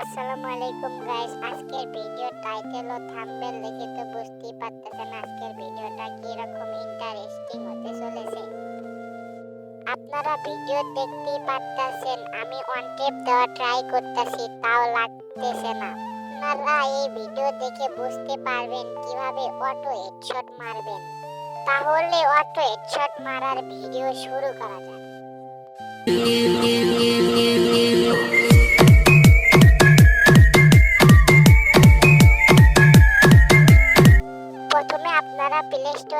আসসালামু আলাইকুম গাইস আজকের ভিডিও টাইটেল ও থাম্বনেল দেখে তো বুঝতেই পারতেছেন আজকের ভিডিওটা কি রকম ইন্টারেস্টিং হতে চলেছে। আপনারা ভিডিও দেখতেই পারতেছেন, আমি অন টেপ দেওয়া ট্রাই করতেছি, তাও লাগতেছে না। আপনারা এই ভিডিও দেখে বুঝতে পারবেন কীভাবে অটো হেডশট মারবেন। তাহলে অটো হেডশট মারার ভিডিও শুরু করা যাক।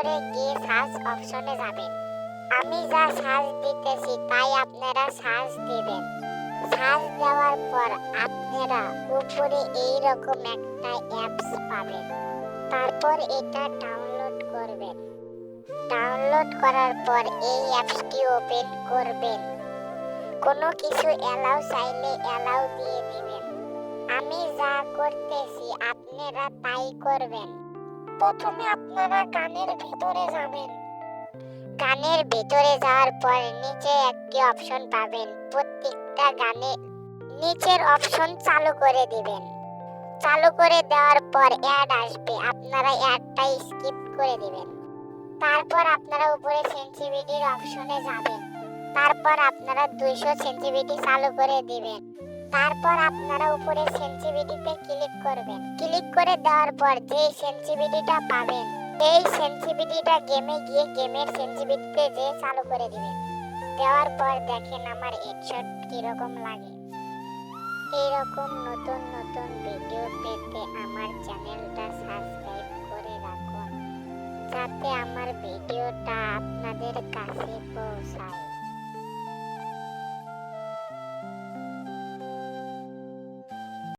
স্টোরে গিয়ে সার্চ অপশনে যাবেন? আমি যা সার্চ দিতেছি তাই আপনারা সার্চ দিবেন। সার্চ দেওয়ার পর আপনারা উপরে এই রকম একটা অ্যাপস পাবেন। তারপর এটা ডাউনলোড করবেন। ডাউনলোড করার পর এই অ্যাপসটি ওপেন করবেন। কোনো কিছু অ্যালাউ চাইলে অ্যালাউ দিয়ে দিবেন। আমি যা করতেছি আপনারা তাই করবেন। প্রথমে আপনারা গানের ভিতরে যাবেন। গানের ভিতরে যাওয়ার পর নিচে একটি অপশন পাবেন, প্রত্যেকটা গানে নিচের অপশন চালু করে দিবেন। চালু করে দেওয়ার পর অ্যাড আসবে, আপনারা অ্যাডটা স্কিপ করে দিবেন। তারপর আপনারা উপরে সেন্সিটিভিটির অপশনে যাবেন। তারপর আপনারা দুইশো সেন্সিটিভিটি চালু করে দিবেন। তারপর আপনারা উপরে সেন্সিটিভিটিতে ক্লিক করবেন। ক্লিক করে দেওয়ার পর যে সেন্সিটিভিটিটা পাবেন এই সেন্সিটিভিটিটা গেমে গিয়ে গেমের সেন্সিটিভিটিতে যে চালু করে দিবেন। দেওয়ার পর দেখেন আমার হেডশট কীরকম লাগে। এইরকম নতুন নতুন ভিডিও পেতে আমার চ্যানেলটা সাবস্ক্রাইব করে রাখুন। যাতে আমার ভিডিওটা আপনাদের কাছে